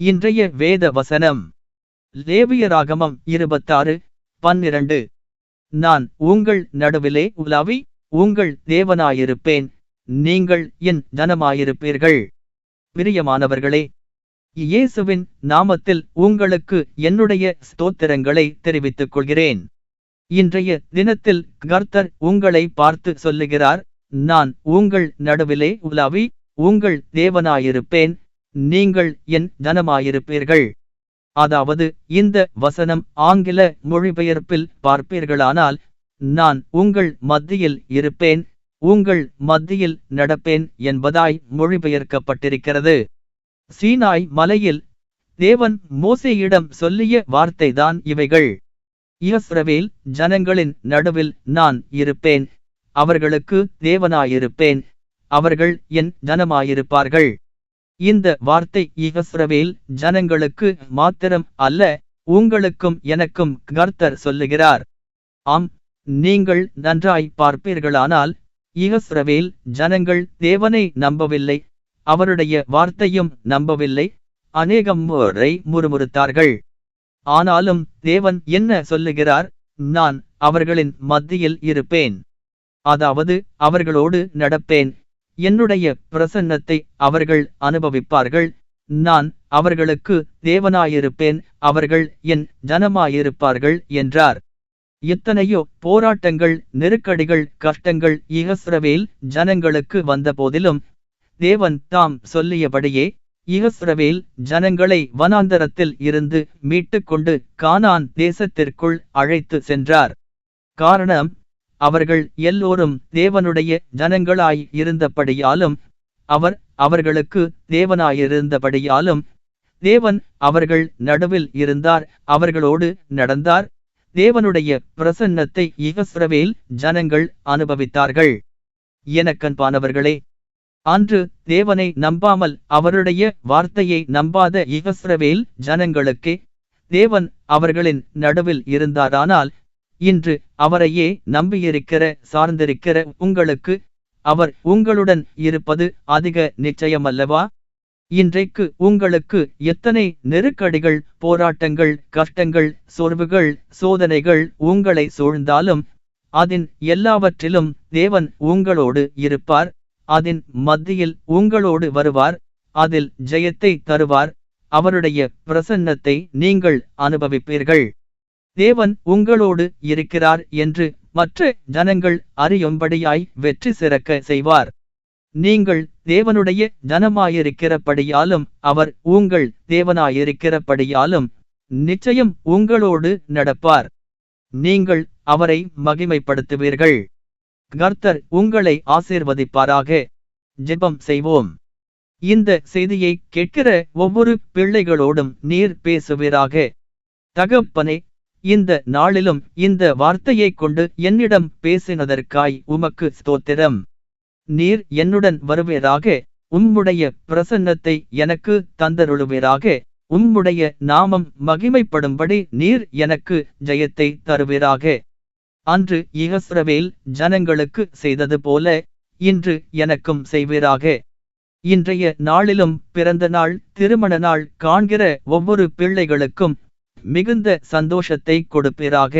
இன்றைய வேத வசனம். லேவியராகமம் இருபத்தாறு பன்னிரண்டு. நான் உங்கள் நடுவிலே உலாவி உங்கள் தேவனாயிருப்பேன். நீங்கள் என் ஜனமாயிருப்பீர்கள். பிரியமானவர்களே இயேசுவின் நாமத்தில் உங்களுக்கு என்னுடைய ஸ்தோத்திரங்களை தெரிவித்துக் கொள்கிறேன். இன்றைய தினத்தில் கர்த்தர் உங்களை பார்த்து சொல்லுகிறார் நான் உங்கள் நடுவிலே உலாவி உங்கள் தேவனாயிருப்பேன். நீங்கள் என் ஜனமாயிருப்பீர்கள் அதாவது இந்த வசனம் ஆங்கில மொழிபெயர்ப்பில் பார்ப்பீர்களானால் நான் உங்கள் மத்தியில் இருப்பேன் உங்கள் மத்தியில் நடப்பேன் என்பதாய் மொழிபெயர்க்கப்பட்டிருக்கிறது. சீனாய் மலையில் தேவன் மோசையிடம் சொல்லிய வார்த்தைதான் இவைகள். இஸ்ரவேல் ஜனங்களின் நடுவில் நான் இருப்பேன் அவர்களுக்கு தேவனாயிருப்பேன் அவர்கள் என் ஜனமாயிருப்பார்கள் இந்த வார்த்தை இஸ்ரவேல் ஜனங்களுக்கு மாத்திரம் அல்ல உங்களுக்கும் எனக்கும் கர்த்தர் சொல்லுகிறார். ஆம் நீங்கள் நன்றாய் பார்ப்பீர்களானால் இஸ்ரவேல் ஜனங்கள் தேவனை நம்பவில்லை அவருடைய வார்த்தையும் நம்பவில்லை அநேகம் முறை முறுமுறுத்தார்கள். ஆனாலும் தேவன் என்ன சொல்லுகிறார்? நான் அவர்களின் மத்தியில் இருப்பேன். அதாவது அவர்களோடு நடப்பேன். என்னுடைய பிரசன்னத்தை அவர்கள் அனுபவிப்பார்கள். நான் அவர்களுக்கு தேவனாயிருப்பேன் அவர்கள் என் ஜனமாயிருப்பார்கள் என்றார். எத்தனையோ போராட்டங்கள் நெருக்கடிகள் கஷ்டங்கள் இகஸ்ரவேல் ஜனங்களுக்கு வந்தபோதிலும் தேவன் தாம் சொல்லியபடியே இகஸ்ரவேல் ஜனங்களை வனாந்தரத்தில் இருந்து மீட்டுக்கொண்டு கானான் தேசத்திற்குள் அழைத்து சென்றார். காரணம் அவர்கள் எல்லோரும் தேவனுடைய ஜனங்களாய் இருந்தபடியாலும் அவர் அவர்களுக்கு தேவனாயிருந்தபடியாலும் தேவன் அவர்கள் நடுவில் இருந்தார் அவர்களோடு நடந்தார். தேவனுடைய பிரசன்னத்தை இகசுரவேல் ஜனங்கள் அனுபவித்தார்கள். எனக்கன்பானவர்களே அன்று தேவனை நம்பாமல் அவருடைய வார்த்தையை நம்பாத இகசுரவேல் ஜனங்களுக்கே தேவன் அவர்களின் நடுவில் இருந்தாரானால் இன்று அவரையே நம்பியிருக்கிற சார்ந்திருக்கிற உங்களுக்கு அவர் உங்களுடன் இருப்பது அதிக நிச்சயமல்லவா? இன்றைக்கு உங்களுக்கு எத்தனை நெருக்கடிகள் போராட்டங்கள் கஷ்டங்கள் சோர்வுகள் சோதனைகள் உங்களை சூழ்ந்தாலும் அதன் எல்லாவற்றிலும் தேவன் உங்களோடு இருப்பார். அதன் மத்தியில் உங்களோடு வருவார். அதில் ஜெயத்தை தருவார். அவருடைய பிரசன்னத்தை நீங்கள் அனுபவிப்பீர்கள். தேவன் உங்களோடு இருக்கிறார் என்று மற்ற ஜனங்கள் அறியும்படியாய் வெற்றி சிறக்க செய்வார். நீங்கள் தேவனுடைய ஜனமாயிருக்கிறபடியாலும் அவர் உங்கள் தேவனாயிருக்கிறபடியாலும் நிச்சயம் உங்களோடு நடப்பார். நீங்கள் அவரை மகிமைப்படுத்துவீர்கள். கர்த்தர் உங்களை ஆசீர்வதிப்பாராக. ஜெபம் செய்வோம். இந்த செய்தியை கேட்கிற ஒவ்வொரு பிள்ளைகளோடும் நீர் பேசுவீராக. தகப்பனே இந்த நாளிலும் இந்த வார்த்தையைக் கொண்டு என்னிடம் பேசினதற்காய் உமக்கு ஸ்தோத்திரம். நீர் என்னுடன் வருவீராக உம்முடைய பிரசன்னத்தை எனக்கு தந்தருளுவீராக உம்முடைய நாமம் மகிமைப்படும்படி நீர் எனக்கு ஜெயத்தை தருவீராக. அன்று இகஸ்ரவேல் ஜனங்களுக்கு செய்தது போல இன்று எனக்கும் செய்வீராக. இன்றைய நாளிலும் பிறந்த நாள் திருமண நாள் காண்கிற ஒவ்வொரு பிள்ளைகளுக்கும் மிகுந்த சந்தோஷத்தை கொடுப்பீராக.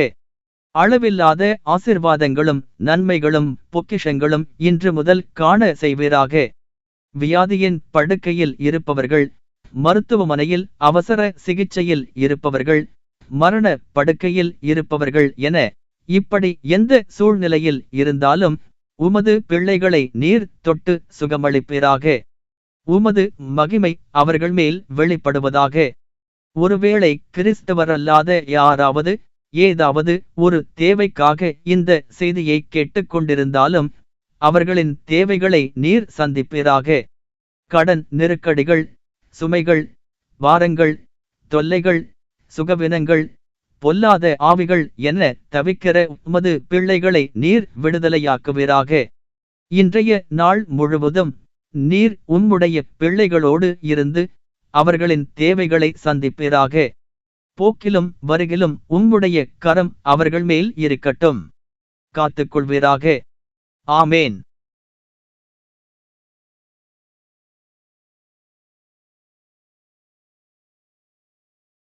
அளவில்லாத ஆசிர்வாதங்களும் நன்மைகளும் பொக்கிஷங்களும் இன்று முதல் காண செய்வீராக. வியாதியின் படுக்கையில் இருப்பவர்கள் மருத்துவமனையில் அவசர சிகிச்சையில் இருப்பவர்கள் மரண படுக்கையில் இருப்பவர்கள் என இப்படி எந்த சூழ்நிலையில் இருந்தாலும் உமது பிள்ளைகளை நீர் தொட்டு சுகமளிப்பீராக. உமது மகிமை அவர்கள் மேல் வெளிப்படுவதாக ஒருவேளை கிறிஸ்தவரல்லாத யாராவது ஏதாவது ஒரு தேவைக்காக இந்த செய்தியை கேட்டுக்கொண்டிருந்தாலும் அவர்களின் தேவைகளை நீர் சந்திப்பீராக. கடன் நெருக்கடிகள் சுமைகள் வாரங்கள் தொல்லைகள் சுகவினங்கள் பொல்லாத ஆவிகள் என தவிக்கிற உமது பிள்ளைகளை நீர் விடுதலையாக்குவீராக. இன்றைய நாள் முழுவதும் நீர் உம்முடைய பிள்ளைகளோடு இருந்து அவர்களின் தேவைகளை சந்திப்பீராக. போக்கிலும் வருகிலும் உம்முடைய கரம் அவர்கள் மேல் இருக்கட்டும். காத்துக்கொள்வீராக. ஆமேன்.